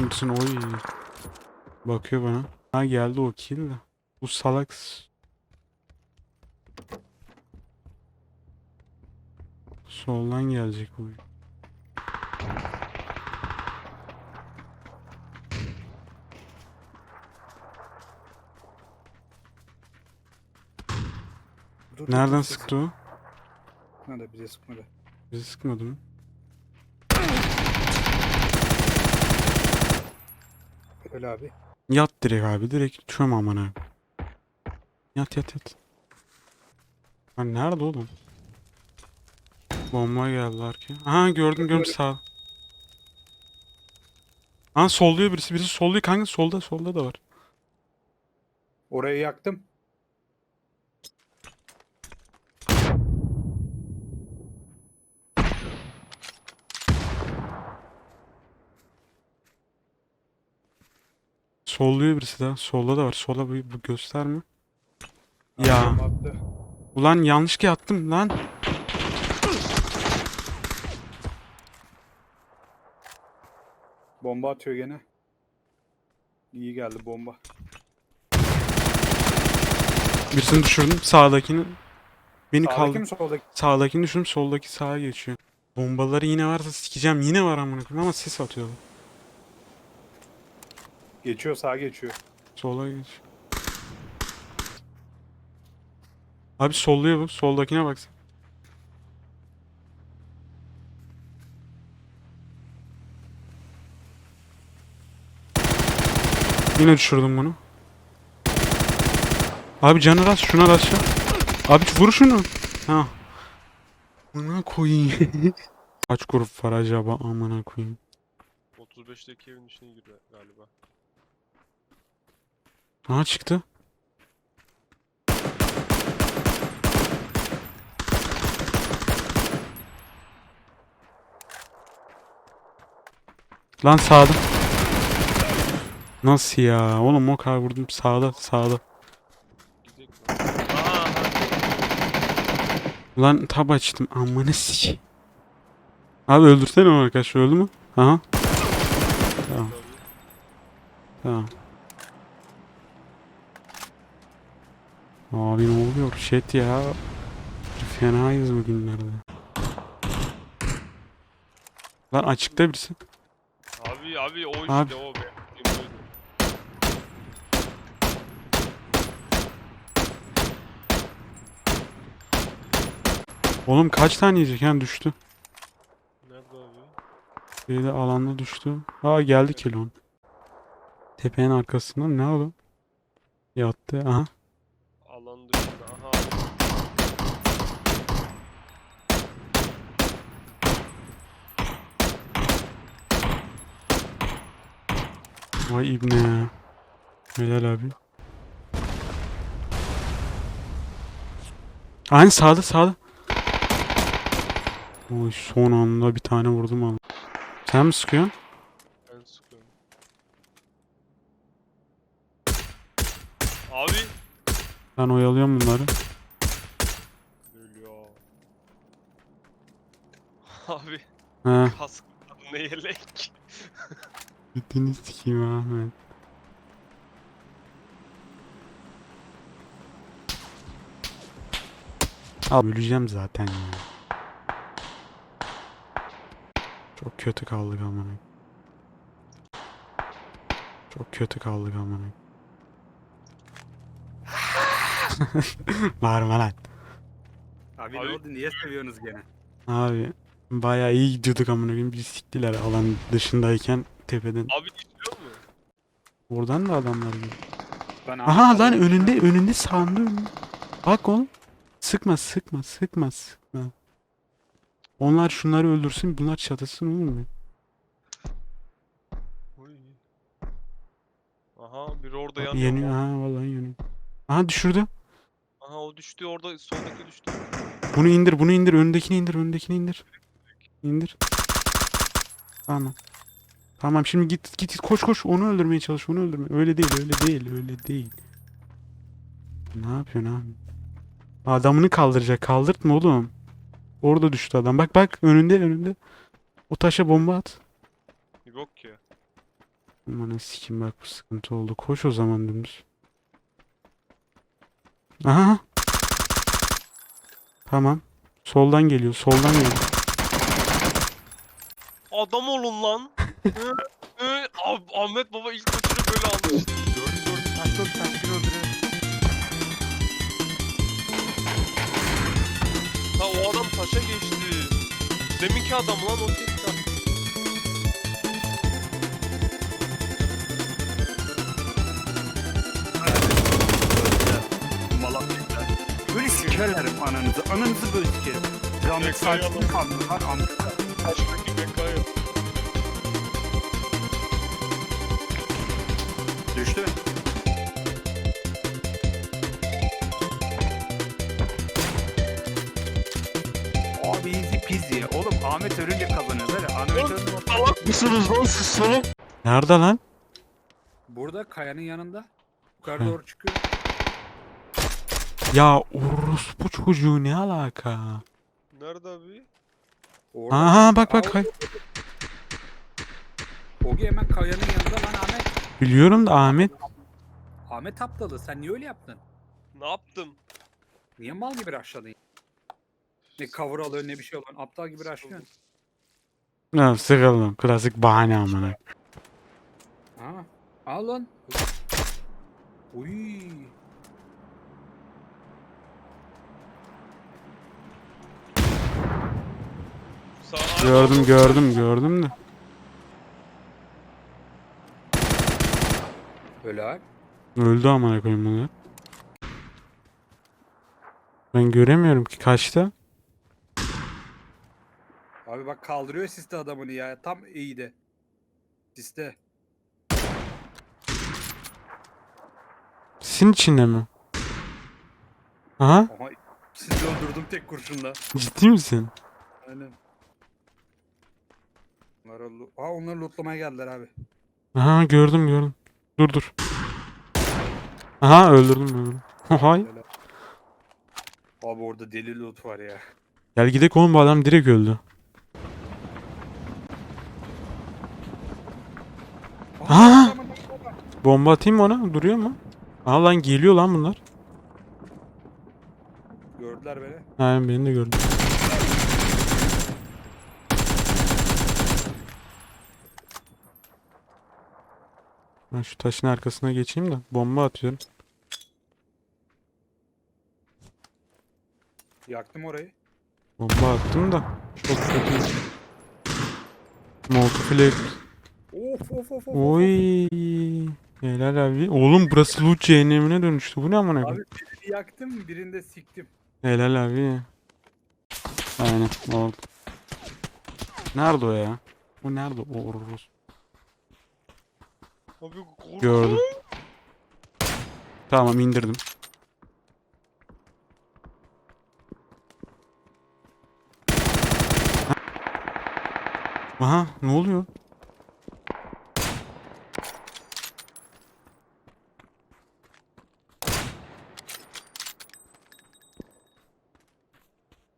mısın? Oy. Bakıyor bana. Ha geldi o kill de. Bu salak. Soldan gelecek bu. Dur, Nereden sıktı o? Sıkmadı bize sıkmadı. Bizi sıkmadı mı? Öyle abi. Yat direkt abi. Direkt çöm amına. Yat yat yat. Lan nerede oğlum? Bomba geldi arkaya. Aha gördüm gördüm sağ. Ha solluyor birisi. Birisi solluyor kanka. Solda solda da var. Orayı yaktım. Solluyor birisi daha. Solda da var. Sola bu, bu gösterme. Ya. Adam attı. Ulan yanlış ki attım lan. Bomba atıyor gene. İyi geldi bomba. Birisini düşürdüm. Sağdakini. Beni Sağdaki kaldı. mi soldaki? Sağdakini düşürdüm. Soldaki sağa geçiyor. Bombaları yine varsa sikeceğim. Yine var amına koyayım ama ses atıyor. Geçiyor sağa geçiyor. Sola geç. Abi solluyor bu. Soldakine baksana. Yine düşürdüm bunu. Abi canı rast şuna rast ya. Abi vur şunu. Ha. Buna koyayım. Kaç grup var acaba amına koyayım. 35'teki evin içine giriyor galiba. Ha çıktı. Lan sağda. Nasıl ya? Oğlum o kadar vurdum sağda sağda. Lan tab açtım. Amına sik. Abi öldürsene o arkadaş öldü mü? Aha. Tamam tamam. Abi ne oluyor? Shit ya. Fenayız bugünlerde. Lan açıkta birisi. Abi abi o işte Abi. o oydu. Oğlum kaç tane yiyecek? Yani düştü. Nerede abi? Biri de alanda düştü. Aa geldi kilon. Tepenin arkasından ne oldu? Yattı. Aha. Alan dışında. Aha abi. Vay ibne ya. Helal abi. Aynı sağda sağda. Oy son anda bir tane vurdum ama. Sen mi sıkıyorsun? Ben sıkıyorum. Abi. Ben oyalıyorum bunları. Ölüyor. Abi. He. Kask ne yelek. Gittiğini sikeyim Ahmet. Al öleceğim zaten ya. Çok kötü kaldık amına. Çok kötü kaldık amına. Bağırma lan. Abi, ne Abi- oldu? Niye seviyorsunuz gene? Abi bayağı iyi gidiyorduk amına koyayım. Bir siktiler alan dışındayken tepeden. Abi geçiyor mu? Oradan da adamlar geliyor. Ben Aha lan önünde önünde sağında önünde. Bak oğlum. Sıkma sıkma sıkma sıkma. Onlar şunları öldürsün bunlar çatısın oğlum. Oy. Aha biri orada yanıyor. Yeniyor ha vallahi yeniyor. Aha düşürdü. Aha o düştü orada soldaki düştü. Bunu indir bunu indir önündekini indir önündekini indir. İndir. Tamam. Tamam şimdi git git koş koş onu öldürmeye çalış onu öldürme. Öyle değil öyle değil öyle değil. Ne yapıyorsun abi? Adamını kaldıracak kaldırtma oğlum. Orada düştü adam. Bak bak önünde önünde. O taşa bomba at. Yok ki. Aman sikim bak bu sıkıntı oldu. Koş o zaman dümdüz. Aha. Tamam. Soldan geliyor. Soldan geliyor. Adam olun lan. Hı, Ahmet baba ilk maçını böyle almış. Gördüm gördüm. Taş bir öldürüyor. Ha o adam taşa geçti. Deminki adam lan o tekrar. Malatya'da. Böyle sikerlerim ananızı. Ananızı böyle sikerim. Rahmet Direkt saçını kaldırırlar. Amca. Taştaki Düştü. Abi easy peasy. Oğlum Ahmet ölünce kazanıyoruz. Hadi Ahmet ölünce Salak mısınız lan siz salak? Nerede lan? Burada kayanın yanında. Yukarı doğru çıkıyor. Ya orospu çocuğu ne alaka? Nerede abi? Orada. Aha bak bak. Aa, kay- Ogi hemen kayanın yanında lan Ahmet. Biliyorum da Ahmet. Ahmet aptalı sen niye öyle yaptın? Ne yaptım? Niye mal gibi rushladın? Ne cover alıyor ne bir şey oluyor. Aptal gibi rushlıyorsun. Ya sıkıldım. Klasik bahane amına. Ha. Al lan. Uy. Sağ Gördüm gördüm gördüm de. Abi. Öldü amına koyayım bunlar. Ben göremiyorum ki kaçta. Abi bak kaldırıyor siste adamını ya. Tam iyi de. Siste. Sizin içinde mi? Aha Aha sizi öldürdüm tek kurşunla. ciddi misin? Aynen. Onları, Aa, onları lootlamaya geldiler abi. Aha gördüm gördüm. Dur dur. Aha öldürdüm öldürdüm. Hay. Abi orada deli loot var ya. Gel gidelim oğlum bu adam direkt öldü. Var. Bomba atayım mı ona? Duruyor mu? Aa lan geliyor lan bunlar. Gördüler beni. Ha beni de gördü. Ben şu taşın arkasına geçeyim de bomba atıyorum. Yaktım orayı. Bomba attım da çok kötü. Multiplayer. Of of of of. Oy. Helal abi. Oğlum burası loot cehennemine dönüştü. Bu ne amına Abi koyayım? birini yaktım birinde siktim. Helal abi. Aynen oldu. Nerede o ya? O nerede o Oruz? Abi. Gördüm. Tamam indirdim. Aha ne oluyor?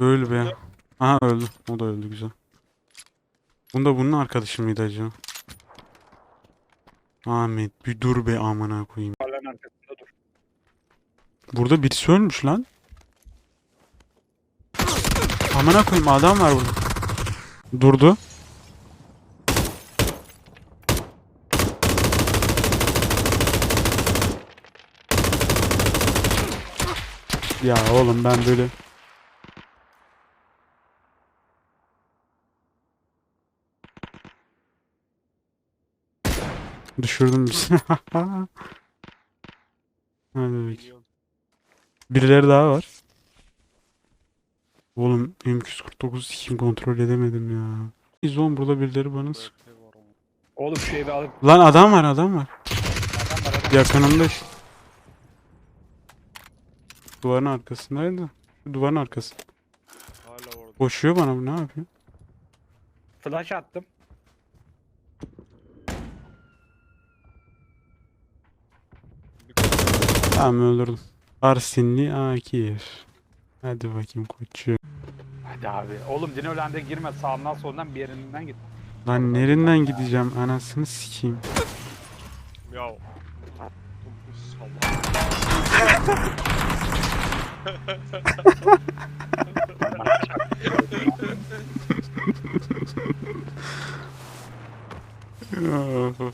Öldü be. Aha öldü. O da öldü güzel. Bunda bunun arkadaşı mıydı acaba? Ahmet bir dur be amına koyayım. Parların arkasında dur. Burada birisi ölmüş lan. Amına koyayım adam var burada. Durdu. Ya oğlum ben böyle Düşürdüm bir şey. Bakayım. Biliyorum. Birileri daha var. Oğlum M249 kim kontrol edemedim ya. İzon burada birileri bana ama. Oğlum şu evi alıp Lan adam var adam var. adam var adam. Yakınımda işte. Duvarın arkasındaydı. Duvarın arkası. Hala orada. Koşuyor bana bu ne yapıyor? Flash attım. Bir kapı- Tamam öldürdüm. Arsinli Akif. Hadi bakayım koçum. Hadi abi. Oğlum Dinoland'e girme sağından soldan bir yerinden git. Lan nereden gideceğim anasını sikeyim. Ya. Sallah.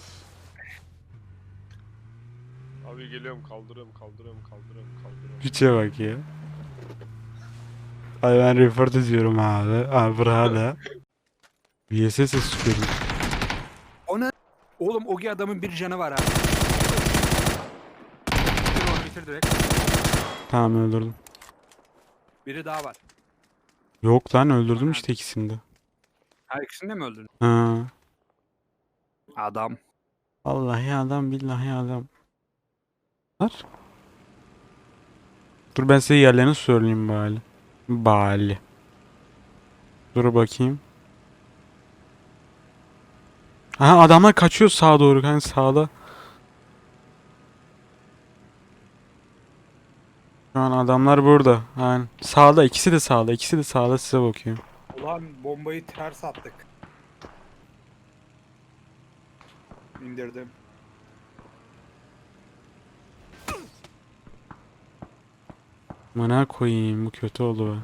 Abi geliyorum kaldırıyorum kaldırıyorum kaldırıyorum kaldırıyorum. Piçe bak ya. Ay ben report ediyorum abi. Abi burada. VSS sıkıyorum. Ona Oğlum Ogi adamın bir canı var abi. Bitir onu bitir direkt. Tamam öldürdüm. Biri daha var. Yok lan öldürdüm işte ikisini de. Ha ikisini de mi öldürdün? Ha. Adam. Vallahi adam billahi adam. Var. Dur ben size yerlerini söyleyeyim bari. Bali. Dur bakayım. Ha adamlar kaçıyor sağa doğru hani sağda. Şu an adamlar burada. Yani sağda ikisi de sağda ikisi de sağda size bakıyor. Ulan bombayı ters attık. İndirdim. Mana koyayım bu kötü oldu be.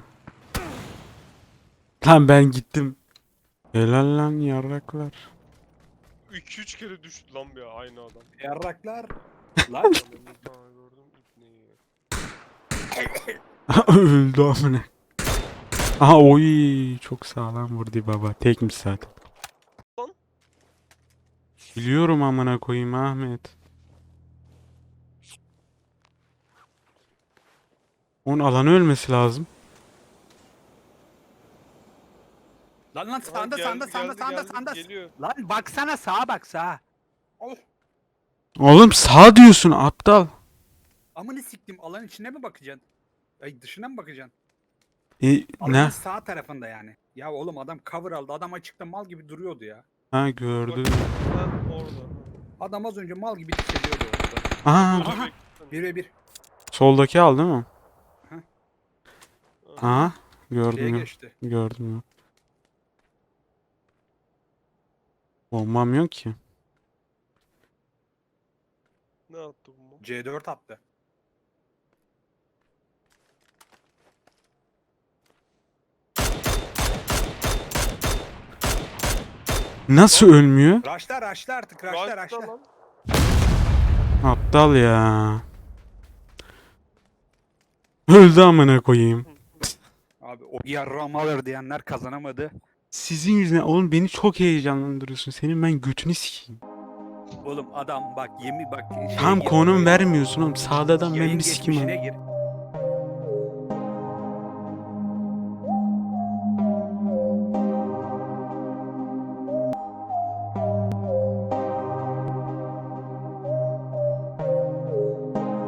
Lan ben gittim. Helal lan yarraklar. 2-3 kere düştü lan bir aynı adam. Yarraklar. Lan daha gördüm ipneyi. Öldü amına. Aha oy çok sağlam vurdu baba. Tekmiş zaten. Lan. Biliyorum amına koyayım Ahmet. Onun alanı ölmesi lazım. lan lan geldi, geldi, sağında geldi, sağında. Geliyor. Lan baksana sağa bak sağa. Oh. Oğlum sağ diyorsun aptal. Amını siktim alanın içine mi bakacaksın? Ay dışına mı bakacaksın? E, Alanın ne? sağ tarafında yani. Ya oğlum adam cover aldı. Adam açıkta mal gibi duruyordu ya. Ha gördüm. Orada. Adam az önce mal gibi hissediyordu orada. Aha Aha. bekle. Bir ve bir. soldaki al değil mi? Şeye gördüm. geçti. Gördüm ya. Bombam yok ki. Ne attı bu? C4 attı. Nasıl ölmüyor? Raşla raşla artık raşla Raşla raşla. lan. Aptal ya. Öldü amına koyayım. Abi o yarram alır diyenler kazanamadı. Sizin yüzüne oğlum beni çok heyecanlandırıyorsun. Senin ben götünü sikeyim. Oğlum adam bak yemin bak. şeye Tam konum vermiyorsun oğlum. Sağda adam benim bir sikim gir.